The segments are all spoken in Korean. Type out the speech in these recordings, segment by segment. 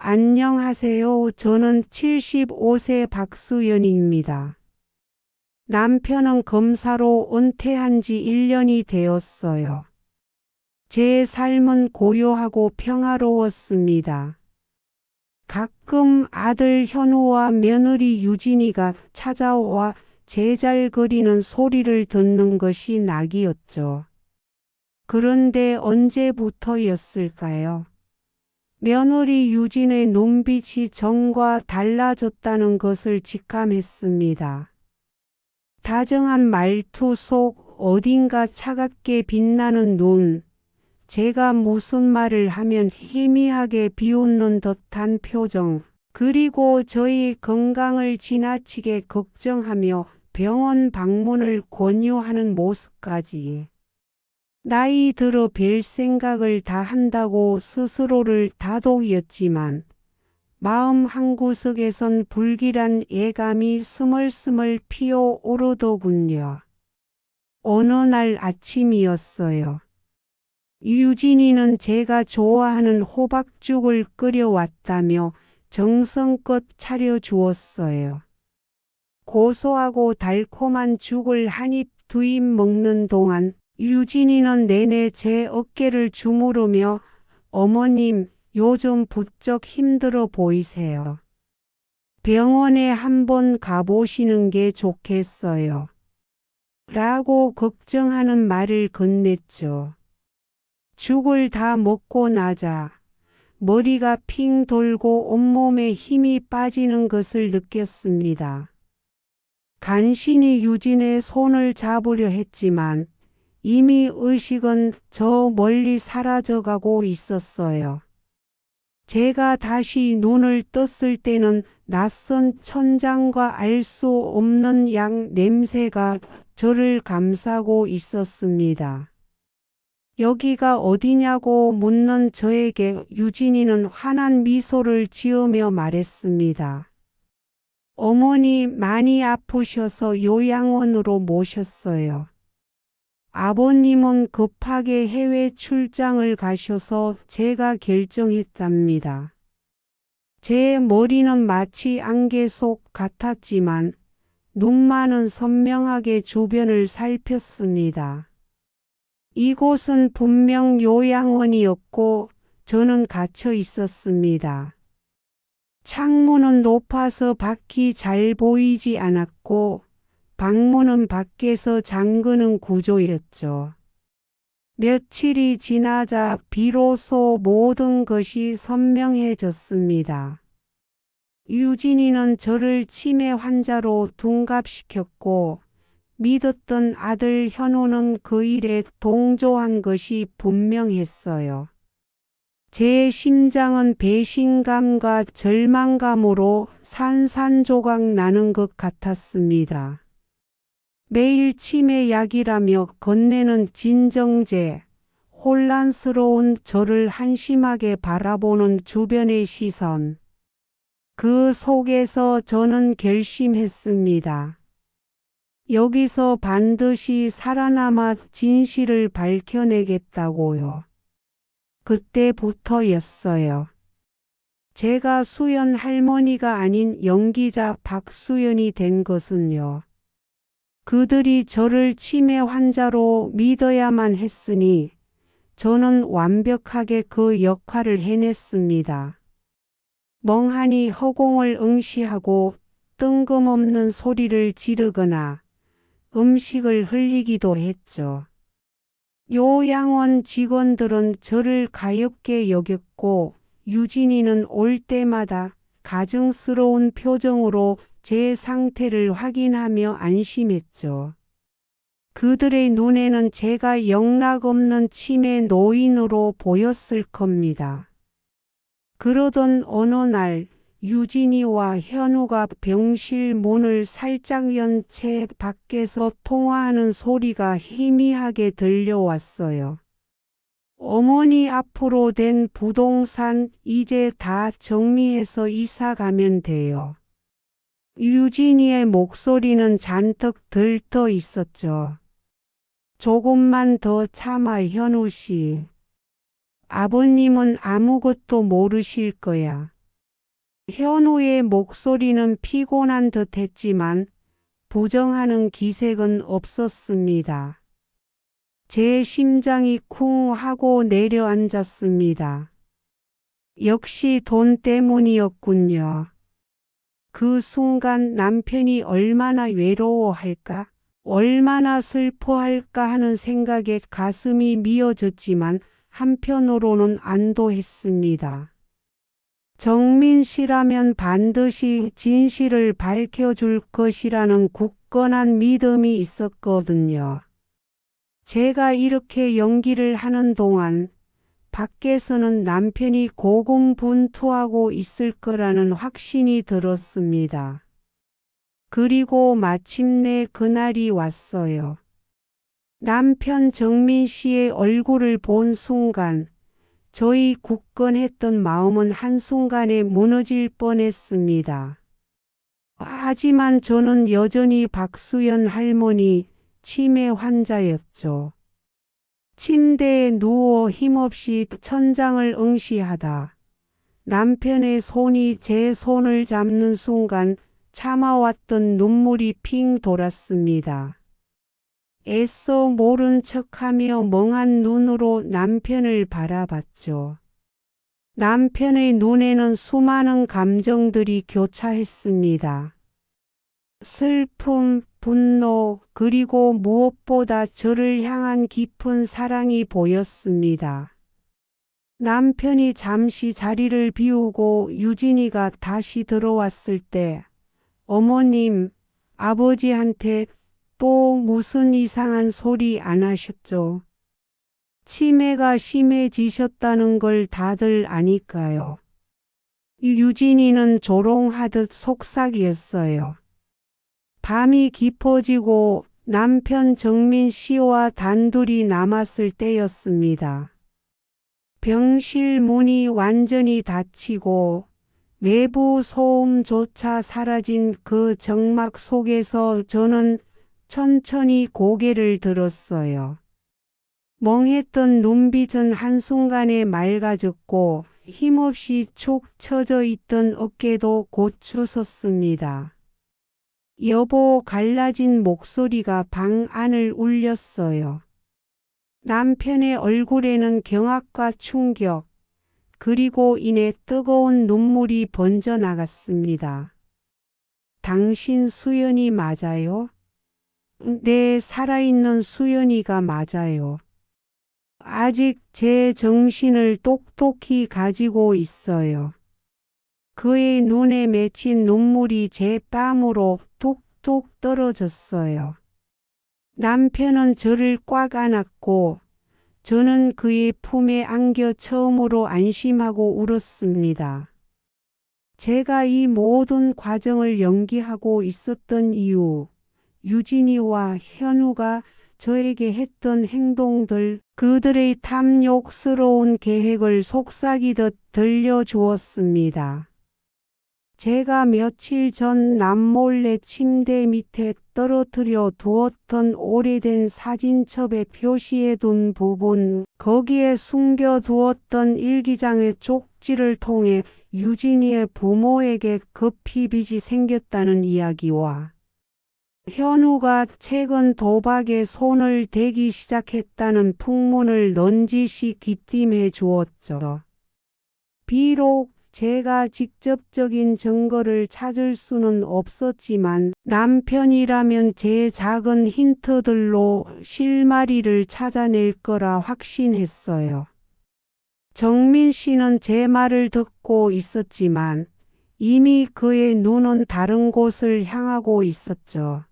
안녕하세요. 저는 75세 박수연입니다. 남편은 검사로 은퇴한 지 1년이 되었어요. 제 삶은 고요하고 평화로웠습니다. 가끔 아들 현우와 며느리 유진이가 찾아와 제잘거리는 소리를 듣는 것이 낙이었죠. 그런데 언제부터였을까요? 며느리 유진의 눈빛이 전과 달라졌다는 것을 직감했습니다. 다정한 말투 속 어딘가 차갑게 빛나는 눈, 제가 무슨 말을 하면 희미하게 비웃는 듯한 표정, 그리고 저희 건강을 지나치게 걱정하며 병원 방문을 권유하는 모습까지. 나이 들어 뵐 생각을 다 한다고 스스로를 다독였지만 마음 한구석에선 불길한 예감이 스멀스멀 피어오르더군요. 어느 날 아침이었어요. 유진이는 제가 좋아하는 호박죽을 끓여왔다며 정성껏 차려주었어요. 고소하고 달콤한 죽을 한 입 두 입 먹는 동안 유진이는 내내 제 어깨를 주무르며 어머님, 요즘 부쩍 힘들어 보이세요. 병원에 한번 가보시는 게 좋겠어요. 라고 걱정하는 말을 건넸죠. 죽을 다 먹고 나자 머리가 핑 돌고 온몸에 힘이 빠지는 것을 느꼈습니다. 간신히 유진의 손을 잡으려 했지만 이미 의식은 저 멀리 사라져가고 있었어요. 제가 다시 눈을 떴을 때는 낯선 천장과 알 수 없는 양 냄새가 저를 감싸고 있었습니다. 여기가 어디냐고 묻는 저에게 유진이는 환한 미소를 지으며 말했습니다. 어머니 많이 아프셔서 요양원으로 모셨어요. 아버님은 급하게 해외 출장을 가셔서 제가 결정했답니다. 제 머리는 마치 안개 속 같았지만 눈만은 선명하게 주변을 살폈습니다. 이곳은 분명 요양원이었고 저는 갇혀 있었습니다. 창문은 높아서 밖이 잘 보이지 않았고 방문은 밖에서 잠그는 구조였죠. 며칠이 지나자 비로소 모든 것이 선명해졌습니다. 유진이는 저를 치매 환자로 둔갑시켰고 믿었던 아들 현우는 그 일에 동조한 것이 분명했어요. 제 심장은 배신감과 절망감으로 산산조각 나는 것 같았습니다. 매일 치매 약이라며 건네는 진정제, 혼란스러운 저를 한심하게 바라보는 주변의 시선. 그 속에서 저는 결심했습니다. 여기서 반드시 살아남아 진실을 밝혀내겠다고요. 그때부터였어요. 제가 수연 할머니가 아닌 연기자 박수연이 된 것은요. 그들이 저를 치매 환자로 믿어야만 했으니 저는 완벽하게 그 역할을 해냈습니다. 멍하니 허공을 응시하고 뜬금없는 소리를 지르거나 음식을 흘리기도 했죠. 요양원 직원들은 저를 가엾게 여겼고 유진이는 올 때마다 가증스러운 표정으로 제 상태를 확인하며 안심했죠. 그들의 눈에는 제가 영락없는 치매 노인으로 보였을 겁니다. 그러던 어느 날 유진이와 현우가 병실 문을 살짝 연 채 밖에서 통화하는 소리가 희미하게 들려왔어요. 어머니 앞으로 된 부동산 이제 다 정리해서 이사 가면 돼요. 유진이의 목소리는 잔뜩 들떠 있었죠. 조금만 더 참아 현우 씨. 아버님은 아무것도 모르실 거야. 현우의 목소리는 피곤한 듯 했지만 부정하는 기색은 없었습니다. 제 심장이 쿵 하고 내려앉았습니다. 역시 돈 때문이었군요. 그 순간 남편이 얼마나 외로워할까, 얼마나 슬퍼할까 하는 생각에 가슴이 미어졌지만 한편으로는 안도했습니다. 정민 씨라면 반드시 진실을 밝혀줄 것이라는 굳건한 믿음이 있었거든요. 제가 이렇게 연기를 하는 동안 밖에서는 남편이 고군분투하고 있을 거라는 확신이 들었습니다. 그리고 마침내 그날이 왔어요. 남편 정민 씨의 얼굴을 본 순간 저희 굳건했던 마음은 한순간에 무너질 뻔했습니다. 하지만 저는 여전히 박수연 할머니 치매 환자였죠. 침대에 누워 힘없이 천장을 응시하다. 남편의 손이 제 손을 잡는 순간 참아왔던 눈물이 핑 돌았습니다. 애써 모른 척하며 멍한 눈으로 남편을 바라봤죠. 남편의 눈에는 수많은 감정들이 교차했습니다. 슬픔, 분노, 그리고 무엇보다 저를 향한 깊은 사랑이 보였습니다. 남편이 잠시 자리를 비우고 유진이가 다시 들어왔을 때, 어머님, 아버지한테 또 무슨 이상한 소리 안 하셨죠? 치매가 심해지셨다는 걸 다들 아니까요. 유진이는 조롱하듯 속삭였어요. 밤이 깊어지고 남편 정민 씨와 단둘이 남았을 때였습니다. 병실 문이 완전히 닫히고 외부 소음조차 사라진 그 정막 속에서 저는 천천히 고개를 들었어요. 멍했던 눈빛은 한순간에 맑아졌고 힘없이 축 처져 있던 어깨도 곧 추섰습니다. 여보 갈라진 목소리가 방 안을 울렸어요. 남편의 얼굴에는 경악과 충격, 그리고 이내 뜨거운 눈물이 번져나갔습니다. 당신 수연이 맞아요? 네, 살아있는 수연이가 맞아요. 아직 제 정신을 똑똑히 가지고 있어요. 그의 눈에 맺힌 눈물이 제 뺨으로 뚝뚝 떨어졌어요. 남편은 저를 꽉 안았고 저는 그의 품에 안겨 처음으로 안심하고 울었습니다. 제가 이 모든 과정을 연기하고 있었던 이유, 유진이와 현우가 저에게 했던 행동들, 그들의 탐욕스러운 계획을 속삭이듯 들려주었습니다. 제가 며칠 전 남몰래 침대 밑에 떨어뜨려 두었던 오래된 사진첩에 표시해둔 부분, 거기에 숨겨두었던 일기장의 쪽지를 통해 유진이의 부모에게 급히 빚이 생겼다는 이야기와 현우가 최근 도박에 손을 대기 시작했다는 풍문을 넌지시 귀띔해 주었죠. 비록 제가 직접적인 증거를 찾을 수는 없었지만 남편이라면 제 작은 힌트들로 실마리를 찾아낼 거라 확신했어요. 정민 씨는 제 말을 듣고 있었지만 이미 그의 눈은 다른 곳을 향하고 있었죠.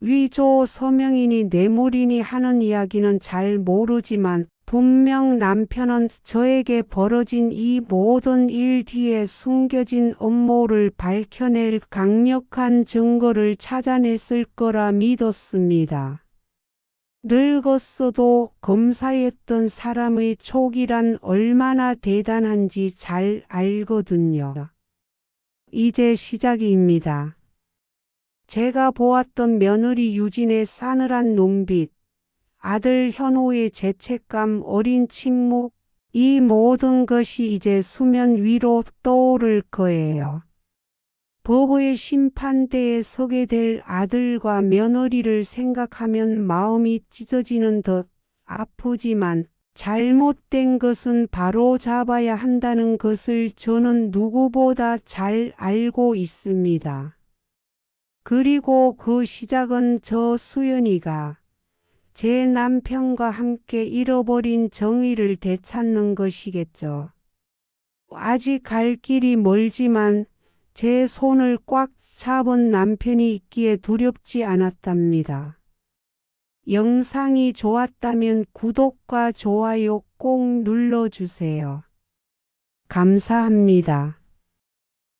위조 서명인이 뇌물인이 하는 이야기는 잘 모르지만 분명 남편은 저에게 벌어진 이 모든 일 뒤에 숨겨진 음모를 밝혀낼 강력한 증거를 찾아냈을 거라 믿었습니다. 늙었어도 검사였던 사람의 촉이란 얼마나 대단한지 잘 알거든요. 이제 시작입니다. 제가 보았던 며느리 유진의 싸늘한 눈빛, 아들 현호의 죄책감 어린 침묵, 이 모든 것이 이제 수면 위로 떠오를 거예요. 법의 심판대에 서게 될 아들과 며느리를 생각하면 마음이 찢어지는 듯 아프지만 잘못된 것은 바로 잡아야 한다는 것을 저는 누구보다 잘 알고 있습니다. 그리고 그 시작은 저 수연이가 제 남편과 함께 잃어버린 정의를 되찾는 것이겠죠. 아직 갈 길이 멀지만 제 손을 꽉 잡은 남편이 있기에 두렵지 않았답니다. 영상이 좋았다면 구독과 좋아요 꼭 눌러주세요. 감사합니다.